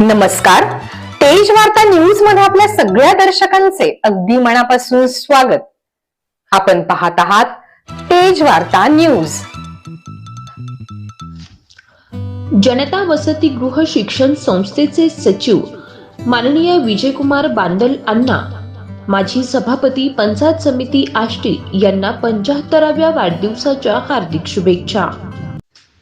नमस्कार. तेज वार्ता न्यूजमध्ये आपल्या सगळ्या दर्शकांचे अगदी मनापासून स्वागत. आपण पाहत आहात तेज वार्ता न्यूज जनता वसतिगृह शिक्षण संस्थेचे सचिव माननीय विजयकुमार बांदल अण्णा माजी सभापती पंचायत समिती आष्टी यांना पंच्याहत्तराव्या वाढदिवसाच्या हार्दिक शुभेच्छा.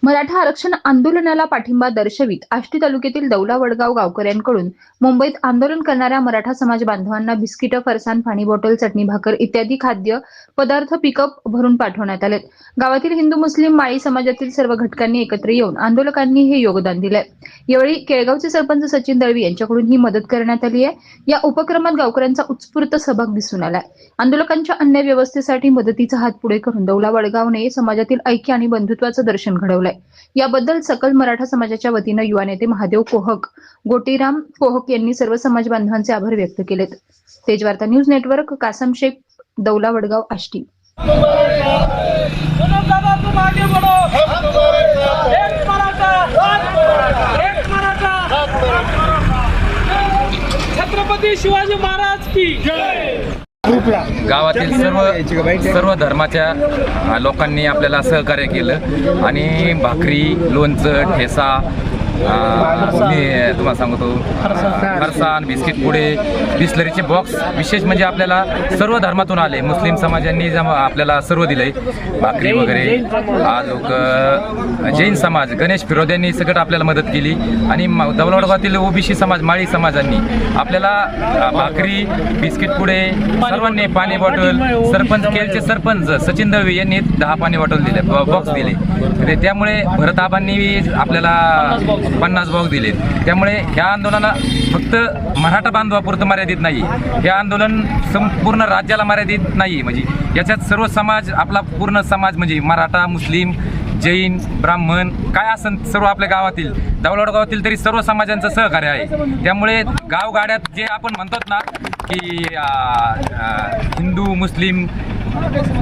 मराठा आरक्षण आंदोलनाला पाठिंबा दर्शवित. आष्टी तालुक्यातील दौला वडगाव गावकऱ्यांकडून मुंबईत आंदोलन करणाऱ्या मराठा समाज बांधवांना बिस्किटं फरसान पाणी बॉटल चटणी भाकर इत्यादी खाद्य पदार्थ पिकअप भरून पाठवण्यात आले गावातील हिंदू मुस्लिम माळी समाजातील सर्व घटकांनी एकत्र येऊन आंदोलकांनी हे योगदान दिले यावेळी केळगावचे सरपंच सचिन दळवी यांच्याकडून ही मदत करण्यात आली आहे. या उपक्रमात गावकऱ्यांचा उत्स्फूर्त सहभाग दिसून आलाय. आंदोलकांच्या अन्याय व्यवस्थेसाठी मदतीचा हात पुढे करून दौला वडगावने समाजातील ऐक्य आणि बंधुत्वाचं दर्शन घडवलंय. याबद्दल सकल मराठा समाजाच्या वतीनं युवा नेते महादेव कोहक गोटीराम कोहक यांनी सर्व समाज बांधवांचे आभार व्यक्त केलेत. Tejvarta news network Kasam Sheikh Daula Wadgaon Ashti. Chhatrapati Shivaji Maharaj की गावातील सर्व सर्व धर्माच्या लोकांनी आपल्याला सहकार्य केलं. आणि भाकरी लोणचं ठेसा मी तुम्हाला सांगतो फरसान बिस्किट पुडे बिस्लरीचे बॉक्स विशेष म्हणजे आपल्याला सर्व धर्मातून आले. मुस्लिम समाजांनी आपल्याला सर्व दिलंय. भाकरी वगैरे आज लोक जैन समाज गणेश फिरोद्यांनी सगळं आपल्याला मदत केली. आणि म- ओबीसी समाज माळी समाजांनी आपल्याला भाकरी बिस्किट पुडे सर्वांनी पाणी बॉटल सरपंच केलचे सरपंच सचिन दळवी यांनी दहा पाणी बॉटल दिले ब- बॉक्स दिले. त्यामुळे भरताबांनी आपल्याला पन्नास भाग दिलेत. त्यामुळे ह्या आंदोलनाला फक्त मराठा बांधवापुरतं मर्यादित नाही. हे आंदोलन संपूर्ण राज्याला मर्यादित नाही. म्हणजे याच्यात सर्व समाज आपला पूर्ण समाज म्हणजे मराठा मुस्लिम जैन ब्राह्मण काय असन सर्व आपल्या गावातील दौलड गावातील तरी सर्व समाजांचं सहकार्य आहे. त्यामुळे गावगाड्यात जे आपण म्हणतो ना की आ, आ, हिंदू मुस्लिम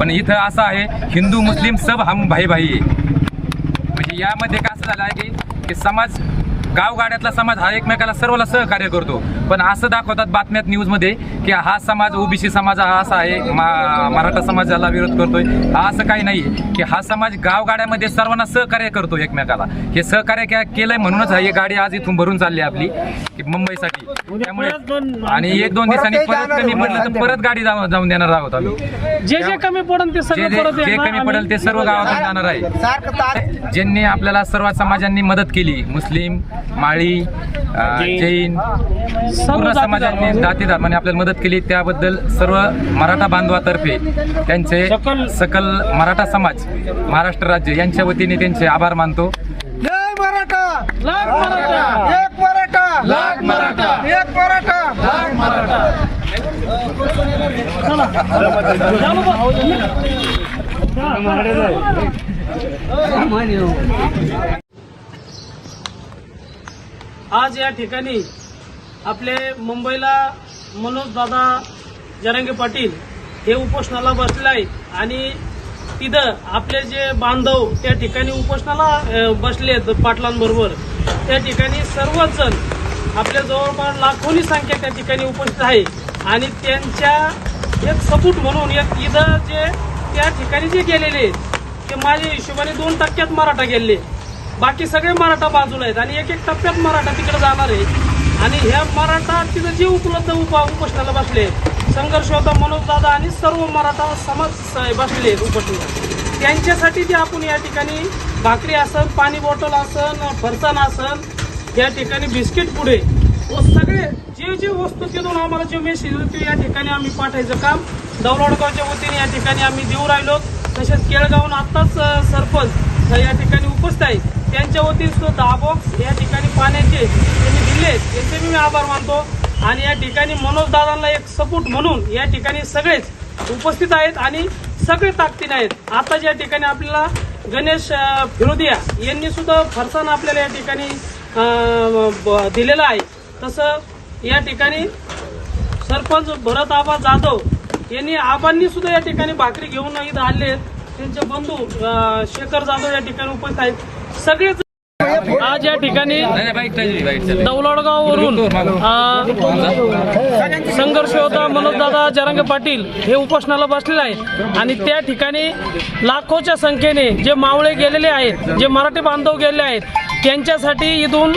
पण इथं असं आहे हिंदू मुस्लिम सब हम भाई भाई आहे. म्हणजे यामध्ये काय असं झालं आहे की की समाज गावगाड्यातला समाज हा एकमेकाला सर्वला सहकार्य करतो. पण असं दाखवतात बातम्यात न्यूजमध्ये की हा समाज ओबीसी समाज हा असा आहे मराठा समाजाला विरोध करतोय. हा असं काही नाही की हा समाज गावगाड्यामध्ये सर्वांना सहकार्य करतो एकमेकाला. हे सहकार्य केलंय म्हणूनच हा ही गाडी आज इथून भरून चालली आपली की मुंबईसाठी. त्यामुळे आणि एक दोन दिवसांनी परत कमी पडलं तर परत गाडी जाऊ- जाऊन देणार आहोत आम्ही. जे जे कमी पडेल ते जे सगळं जे कमी. पडेल ते सर्व गावातून जाणार. आहे. ज्यांनी आपल्याला सर्व समाजांनी मदत केली मुस्लिम माळी जैन पूर्ण समाजांनी जाती धर्माने आपल्याला मदत केली. त्याबद्दल सर्व मराठा बांधवातर्फे त्यांचे सकल- सकल मराठा समाज महाराष्ट्र राज्य यांच्या वतीने त्यांचे आभार मानतो. जय मराठा लाख मराठा एक मराठा लाख मराठा एक मराठा लाख मराठा आज या ठिकाणी आपले मुंबईला मनोज दादा जरांगे पाटील हे उपोषणाला बसले आहेत. आणि तिथं आपले जे बांधव त्या ठिकाणी उपोषणाला बसले बसलेत पाटलांबरोबर. त्या ठिकाणी सर्वच जण आपल्या जवळपास लाखोनी संख्या त्या ठिकाणी उपस्थित आहे. आणि त्यांच्या एक सपूट म्हणून एक इथं जे त्या ठिकाणी जे गेलेले ते माझ्या हिशोबाने दोन टक्क्यात मराठा गेले बाकी सगळे मराठा बाजूला आहेत आणि एक एक टप्प्यात मराठा तिकडे जाणार आहे. आणि ह्या मराठा तिथं जे उपलब्ध उपा उपोषणाला बसले संघर्ष होता मनोज दादा आणि सर्व मराठा समाज बसले उपोषणाला. त्यांच्यासाठी जे आपण या ठिकाणी भाकरी असन पाणी बॉटल असन फरसाण असन या ठिकाणी बिस्किट पुढे व सगळे जे जे वस्तू तिथून आम्हाला जे मेसेज होते या ठिकाणी आम्ही पाठायचं काम. दौलडगावच्या वतीने या ठिकाणी आम्ही देऊ राहिलो. तसेच केळगावून आत्ताच सरपंच या ठिकाणी उपस्थित आहे त्यांच्या वतीनं दहा बॉक्स या ठिकाणी पाण्याचे त्यांनी दिले. त्यांचे मी आभार मानतो. आणि या ठिकाणी मनोज दादांना एक सपोर्ट म्हणून या ठिकाणी सगळेच उपस्थित आहेत आणि सगळे ताकदीने आहेत. आता या ठिकाणी आपल्याला गणेश फिरोदिया यांनी सुद्धा फरसाण आपल्याला या ठिकाणी दिलेला ब- दिलेलं आहे. तसं या ठिकाणी सरपंच भरत आबा जाधव यांनी आबांनी सुद्धा या ठिकाणी भाकरी घेऊन इथं आले आहेत. त्यांचे बंधू शेखर जाधव या ठिकाणी उपस्थित आहेत. सगळेच आज या ठिकाणी दौलडगाव वरून दौलडगाववरून संघर्ष होता. मनोजदादा जरांगे पाटील हे उपोषणाला बसलेले आहेत. आणि त्या ठिकाणी लाखोच्या संख्येने जे मावळे गेलेले आहेत जे मराठी बांधव गेलेले आहेत त्यांच्यासाठी इथून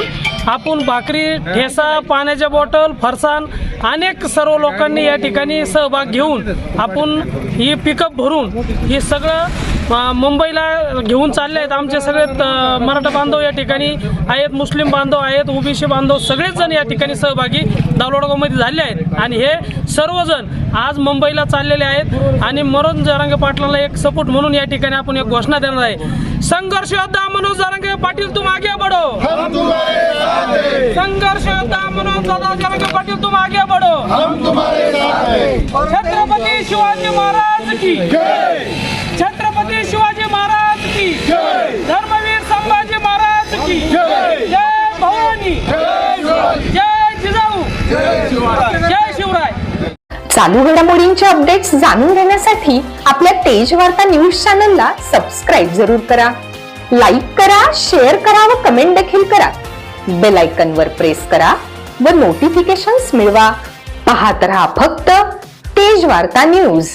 आपण भाकरी ठेसा पाण्याच्या बॉटल फरसाण अनेक सर्व लोकांनी या ठिकाणी सहभाग घेऊन आपण ही पिकअप भरून ही सगळं मुंबईला घेऊन चालले आहेत आमचे सगळे मराठा बांधव या ठिकाणी आहेत मुस्लिम बांधव आहेत ओबीसी बांधव सगळेच जण या ठिकाणी सहभागी दालोडगावमध्ये झाले आहेत. आणि हे सर्वजण आज मुंबईला चाललेले आहेत. आणि मरोन जरांगे पाटलांना एक सपोर्ट म्हणून या ठिकाणी आपण एक घोषणा देणार आहे. संघर्ष योद्धा मनोज जरांगे पाटील तुम आगे बढ़ो संघर्ष योद्धा मनोज जरांगे पाटील तुम आगे बढ़ो छत्रपती शिवाजी महाराज की. छत्रपती शिवाजी महाराज की जय। धर्मवीर संभाजी महाराज की जय. जय भवानी। जय जिजाऊ। जय शिवराय। चालू घडामोडींचे अपडेट्स जाणून घेण्यासाठी आपल्या तेज वार्ता न्यूज चॅनलला सबस्क्राईब जरूर करा. लाईक करा शेअर करा व कमेंट देखील करा. बेल वर प्रेस करा व नोटिफिकेशन्स मिळवा. पाहत रहा फक्त तेज वार्ता न्यूज